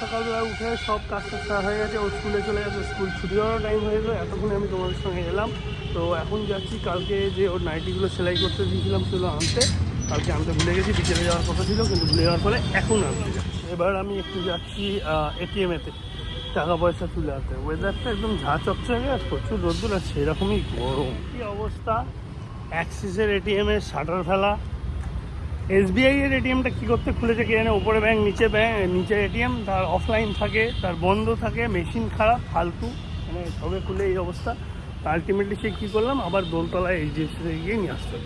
সকালবেলা উঠে সব হয়ে গেছে, ও স্কুলে চলে যাবে স্কুল ছুটি হওয়ার টাইম হয়ে আমি তোমাদের সঙ্গে এলাম। তো এখন যাচ্ছি, কালকে যে ওর নাইটিগুলো সেলাই করতে দিয়েছিলাম আনতে, কালকে আনতে ভুলে গেছি, বিকেলে যাওয়ার কথা ছিল, কিন্তু ভুলে যাওয়ার এখন এবার আমি একটু যাচ্ছি এটিএমেতে টাকা পয়সা তুলে আনতে। ওয়েদারটা একদম ঝা চকচকে আর প্রচুর রোদ্দুর, আর সেরকমই গরম। কী অবস্থা? অ্যাক্সিসের এটিএমের শাটার ফেলা এসবিআই এর এটিএমটা কী করতে খুলেছে কে জানে? ওপরে ব্যাংক নিচে ব্যাংক নিচে এটিএম তার অফলাইন থাকে, তার বন্ধ থাকে মেশিন খারাপ, ফালতু মানে সবে খুলে এই অবস্থা। আলটিমেটলি সে কী করলাম? আবার দোলতলায় এইচডিএফসিতে গিয়ে নিয়ে আসতে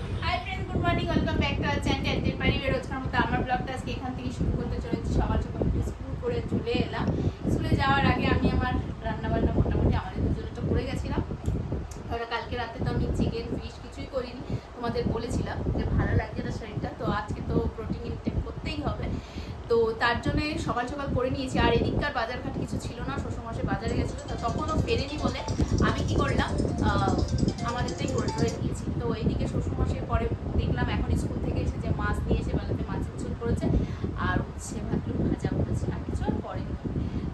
মতো আমার এখান শুরু করতে চলেছি। সকাল করে চলে এলাম। স্কুলে যাওয়ার আগে আমি আমার মোটামুটি আমাদের তো গেছিলাম। কালকে তো আমি চিকেন ফিশ কিছুই করিনি, তোমাদের বলেছিলাম যে ভালো লাগছে না শরীরটা তো আজকে তো প্রোটিন ইনটেক করতেই হবে তো তার জন্য সকাল সকাল করে নিয়েছি। আর এদিককার বাজার ঘাট কিছু ছিল না, শ্বশুরমশাই বাজারে গেছিল, তো তখনও ফেরেনি বলে আমি কি করলাম আমাদেরটাই করে ধরে দিয়েছি তো এইদিকে শ্বশুরমশাই পরে দেখলাম এখন স্কুল থেকে এসে যে মাছ নিয়ে এসে বেলাতে মাছের ঝোল করেছে, আর উচ্ছে ভাজলু ভাজা করেছে, আর কিছু আর করেনি।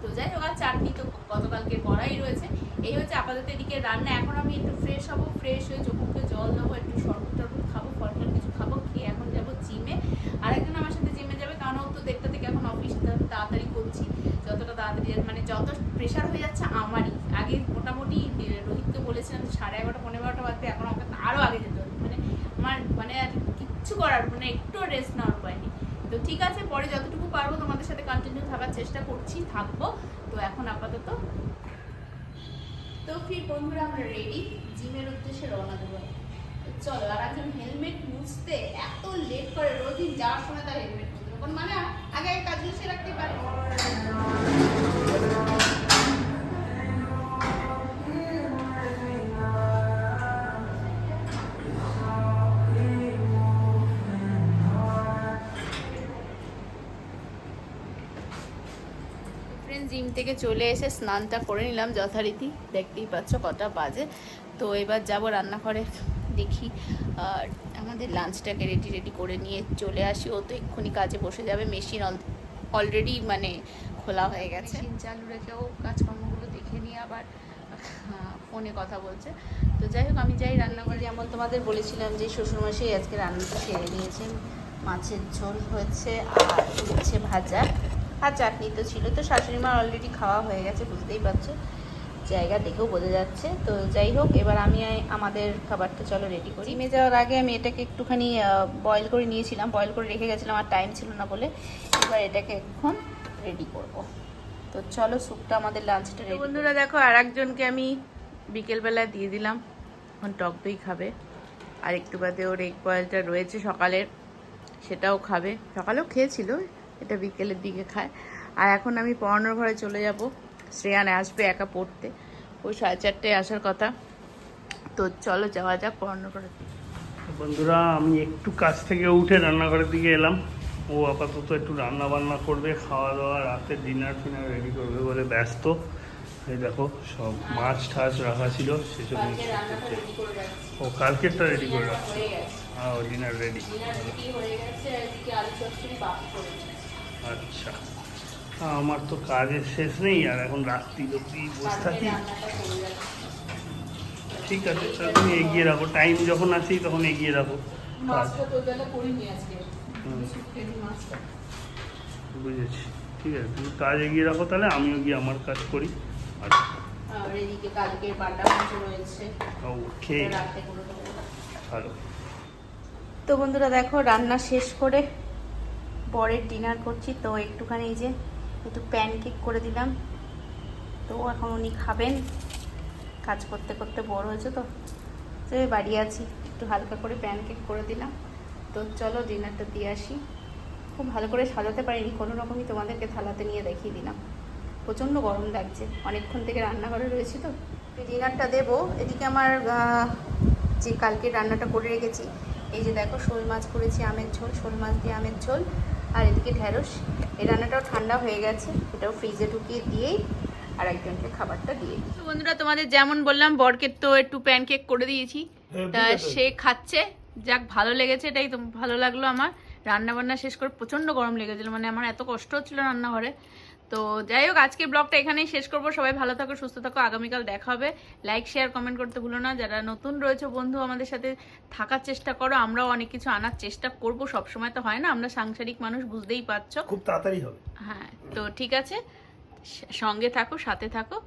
তো যাই হোক, আর চাটনি তো গতকালকে করাই রয়েছে। এই হচ্ছে আপাতত এদিকে রান্না। এখন আমি একটু ফ্রেশ হব ফ্রেশ হয়ে চোখকে জল দেবো একটু শরবত টরবত খাব ফল টল কিছু খাব খেয়ে এখন যাব জিমে আরেকজন আমার সাথে জিমে যাবে কারণ ও তো দেড়টা থেকে এখন অফিস তাড়াতাড়ি করছি যতটা তাড়াতাড়ি মানে যত প্রেশার হয়ে যাচ্ছে আমারই আগে মোটামুটি রোহিতকে বলেছিলাম যে সাড়ে এগারোটা পনেরো বারোটা বাজতে এখন আমাকে আরও আগে যেতে হবে মানে আমার মানে আর কিচ্ছু করার মানে একটু রেস্ট নেওয়ার উপায় নেই তো ঠিক আছে পরে যতটুকু পারব তোমাদের সাথে কন্টিনিউ থাকার চেষ্টা করছি, থাকব। তো এখন আপাতত তো ফির বন্ধুরা আমরা রেডি জিমের উদ্দেশ্যে রওনা দেবো। চলো, আর একজন হেলমেট মুছতে এত লেট করে রোজই যাওয়ার সময় তার হেলমেট মুছতে মানে আগে আগে কাজ গুছিয়ে রাখতে পারে ফ্রেন্ড জিম থেকে চলে এসে স্নানটা করে নিলাম যথারীতি দেখতেই পাচ্ছ কটা বাজে। তো এবার যাব রান্নাঘরে দেখি আর আমাদের লাঞ্চটাকে রেডি রেডি করে নিয়ে চলে আসি। ও তো এক্ষুনি কাজে বসে যাবে মেশিন অলরেডি মানে খোলা হয়ে গেছে। মেশিন চালু রেখেও কাজকর্মগুলো দেখে নিয়ে আবার ফোনে কথা বলছে। তো যাই হোক আমি যাই রান্নাঘরে। যেমন তোমাদের বলেছিলাম যে শ্বশুরমশাই আজকে রান্নাটা সেরে নিয়েছেন। মাছের ঝোল হয়েছে আর উচ্ছে ভাজা। আর চাটনি তো ছিল। তো শাশুড়ি মার অলরেডি খাওয়া হয়ে গেছে বুঝতেই পারছ। জায়গা দেখেও বোঝা যাচ্ছে। তো যাই হোক এবার আমি আমাদের খাবারটা চলো রেডি করি। জিমে যাওয়ার আগে আমি এটাকে একটুখানি বয়েল করে নিয়েছিলাম। বয়েল করে রেখে গেছিলাম আর টাইম ছিল না বলে এবার এটাকে এখন রেডি করব। তো চলো স্যুপটা আমাদের লাঞ্চটা রেডি বন্ধুরা দেখো আর একজনকে আমি বিকেলবেলা দিয়ে দিলাম। এখন টক দই খাবে। আর একটু বাদে ওর এগ বয়েলটা রয়েছে সকালের সেটাও খাবে। সকালেও খেয়েছিল এটা বিকেলের দিকে খায়। আর এখন আমি পড়ানোর ঘরে চলে যাব। শ্রেয়ান আসবে একা পড়তে। ওই সাড়ে চারটায় আসার কথা। তো চলো যাওয়া যাক পড়ানোর ঘরে। বন্ধুরা আমি একটু কাজ থেকে উঠে রান্নাঘরের দিকে এলাম। ও আপাতত একটু রান্না বান্না করবে খাওয়া দাওয়া রাতে ডিনার ফিনার রেডি করবে বলে ব্যস্ত। এই দেখো সব মাছ ঠাছ রাখা ছিল সেসব ও কালকেরটা রেডি করে রাখছে। হ্যাঁ ও ডিনার রেডি আচ্ছা। আমার তো কাজের শেষ নেই আর এখন রাত্রি অব্দি বসে থাকি। ঠিক আছে তাহলে তুমি এগিয়ে রাখো। টাইম যখন আসি তখন এগিয়ে রাখো। বুঝেছি। ঠিক আছে তুমি কাজ এগিয়ে রাখো তাহলে আমিও গিয়ে আমার কাজ করি। আচ্ছা ওকে। ভালো। তো বন্ধুরা দেখো রান্না শেষ করে বরের ডিনার করছি, তো একটুখানি এই যে একটু প্যানকেক করে দিলাম। তো এখন উনি খাবেন। কাজ করতে করতে বড় হয়েছে তো। এই বাড়ি আছি, একটু হালকা করে প্যানকেক করে দিলাম। তো চলো ডিনারটা দিয়ে আসি। খুব ভালো করে সাজাতে পারিনি, কোনো রকমই তোমাদেরকে থালাতে নিয়ে দেখিয়ে দিলাম। প্রচণ্ড গরম লাগছে, অনেকক্ষণ থেকে রান্নাঘরে রয়েছি তো। ডিনারটা দেবো। এদিকে আমার যে কালকে রান্নাটা করে রেখেছি, এই যে দেখো শোল মাছ করেছি, আমের ঝোল, শোল মাছ দিয়ে আমের ঝোল। আর এদিকে ঢেঁড়স এই রান্নাটাও ঠান্ডা হয়ে গেছে এটাও ফ্রিজে ঢুকিয়ে দিয়েই আর একজনকে খাবারটা দিয়ে দিই। বন্ধুরা তোমাদের যেমন বললাম বরকে তো একটু প্যানকেক করে দিয়েছি। হ্যাঁ, তা সে খাচ্ছে যাক ভালো লেগেছে এটাই তো ভালো লাগল আমার। রান্না বান্না শেষ করে প্রচণ্ড গরম লেগেছিলো মানে আমার এত কষ্ট হচ্ছিল রান্নাঘরে। তো যাই হোক আজকে ব্লগটা এখানেই শেষ করব। সবাই ভালো থাকো সুস্থ থাকো আগামীকাল দেখা হবে। লাইক শেয়ার কমেন্ট করতে ভুলো না। যারা নতুন রয়েছে বন্ধু আমাদের সাথে থাকার চেষ্টা করো। আমরাও অনেক কিছু আনার চেষ্টা করব। সব সময় তো হয় না আমরা সাংসারিক মানুষ বুঝতেই পারছ। খুব তাড়াতাড়ি হবে। হ্যাঁ তো ঠিক আছে। সঙ্গে থাকো সাথে থাকো।